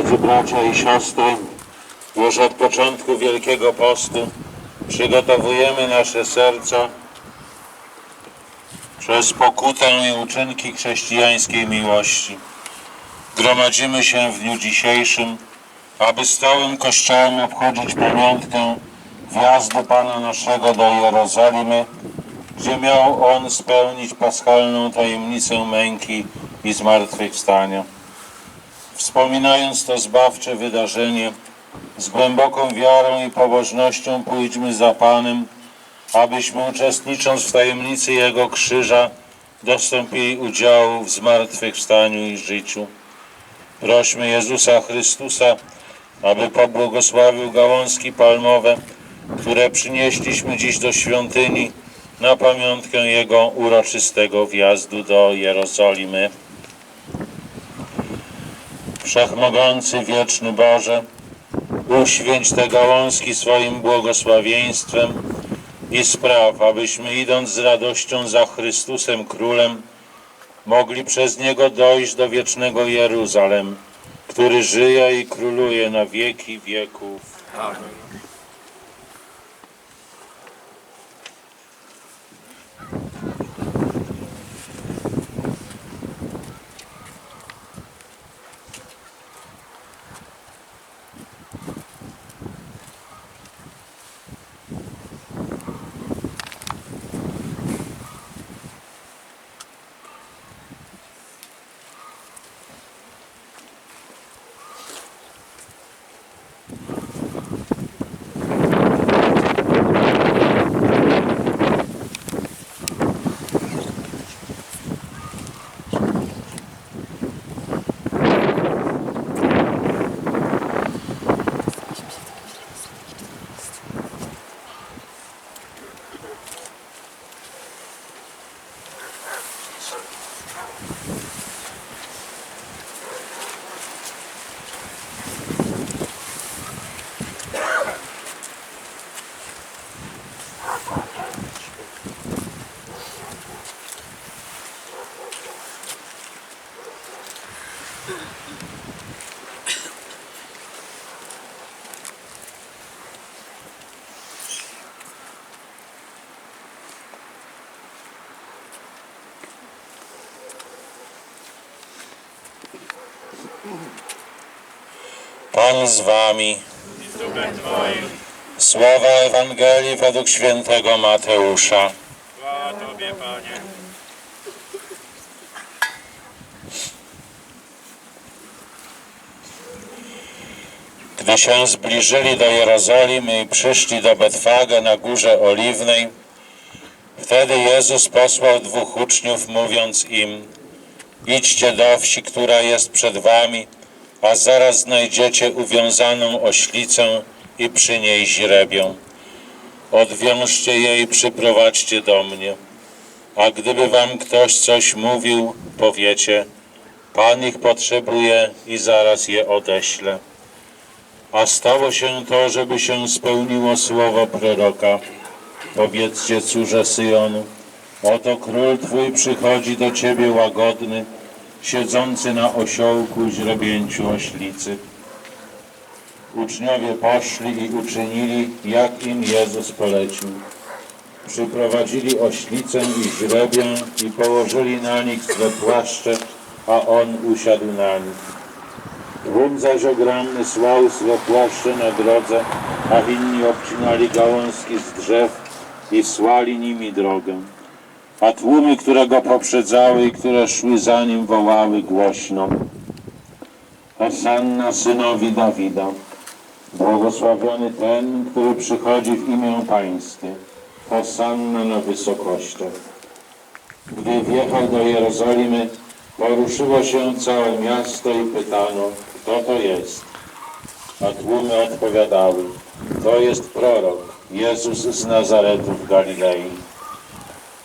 Drodzy bracia i siostry, już od początku Wielkiego Postu przygotowujemy nasze serca przez pokutę i uczynki chrześcijańskiej miłości. Gromadzimy się w dniu dzisiejszym, aby z całym Kościołem obchodzić pamiątkę wjazdu Pana naszego do Jerozolimy, gdzie miał On spełnić paschalną tajemnicę męki i zmartwychwstania. Wspominając to zbawcze wydarzenie, z głęboką wiarą i pobożnością pójdźmy za Panem, abyśmy uczestnicząc w tajemnicy Jego krzyża dostąpili udziału w zmartwychwstaniu i życiu. Prośmy Jezusa Chrystusa, aby pobłogosławił gałązki palmowe, które przynieśliśmy dziś do świątyni na pamiątkę Jego uroczystego wjazdu do Jerozolimy. Wszechmogący, wieczny Boże, uświęć te gałązki swoim błogosławieństwem i spraw, abyśmy idąc z radością za Chrystusem Królem, mogli przez Niego dojść do wiecznego Jeruzalem, który żyje i króluje na wieki wieków. Pan z wami. Słowa Ewangelii według świętego Mateusza. Gdy się zbliżyli do Jerozolimy i przyszli do Betfage na Górze Oliwnej, wtedy Jezus posłał dwóch uczniów, mówiąc im, idźcie do wsi, która jest przed wami, a zaraz znajdziecie uwiązaną oślicę i przy niej źrebią. Odwiążcie je i przyprowadźcie do mnie. A gdyby wam ktoś coś mówił, powiecie, Pan ich potrzebuje i zaraz je odeślę. A stało się to, żeby się spełniło słowo proroka. Powiedzcie córze Syjonu, oto król Twój przychodzi do Ciebie łagodny, siedzący na osiołku źrebięciu oślicy. Uczniowie poszli i uczynili, jak im Jezus polecił. Przyprowadzili oślicę i źrebię i położyli na nich swe płaszcze, a on usiadł na nich. Tłum zaś ogromny słał swe płaszcze na drodze, a inni obcinali gałązki z drzew i słali nimi drogę. A tłumy, które go poprzedzały i które szły za nim, wołały głośno. Hosanna synowi Dawida. Błogosławiony ten, który przychodzi w imię Pańskie. Hosanna na wysokościach. Gdy wjechał do Jerozolimy, poruszyło się całe miasto i pytano, kto to jest. A tłumy odpowiadały, to jest prorok, Jezus z Nazaretu w Galilei.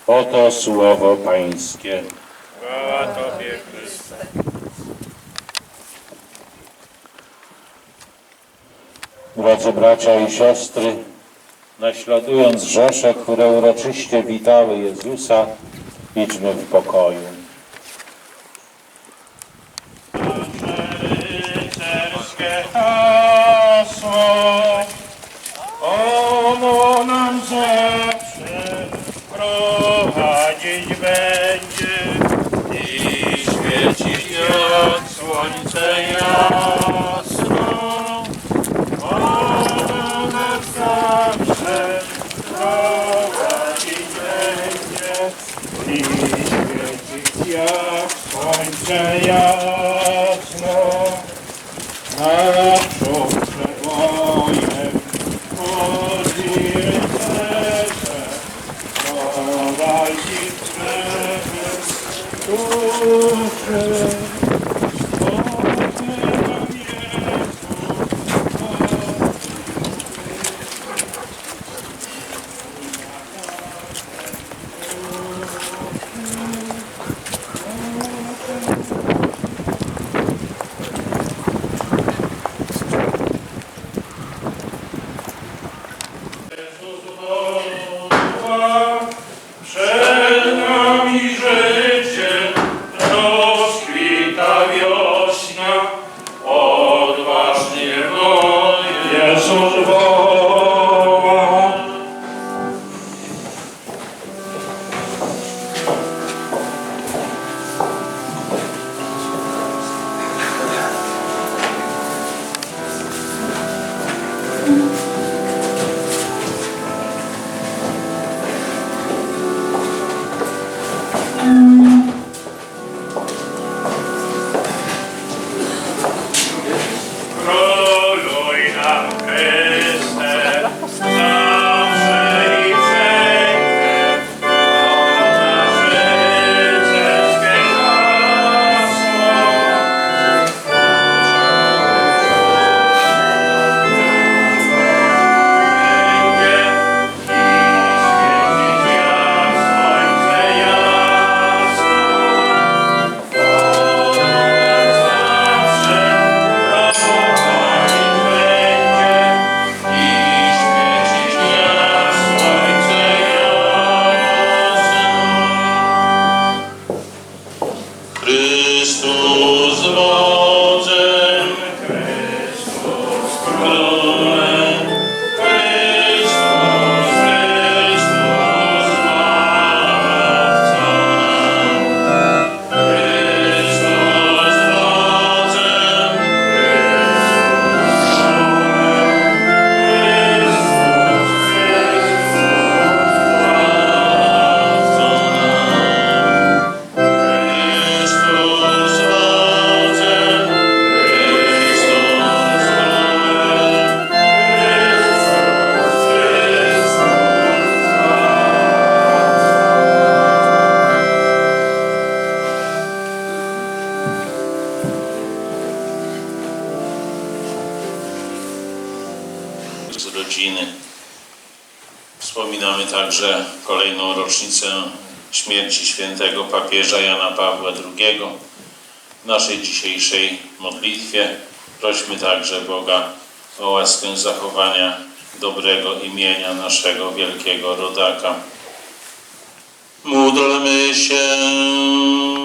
Oto słowo Pańskie. Chwała Tobie, Chryste. Drodzy bracia i siostry, naśladując rzesze, które uroczyście witały Jezusa, idźmy w pokoju. Rycerz Jaya, Panchaya. Przypominamy także kolejną rocznicę śmierci świętego papieża Jana Pawła II. W naszej dzisiejszej modlitwie prośmy także Boga o łaskę zachowania dobrego imienia naszego wielkiego rodaka. Módlmy się.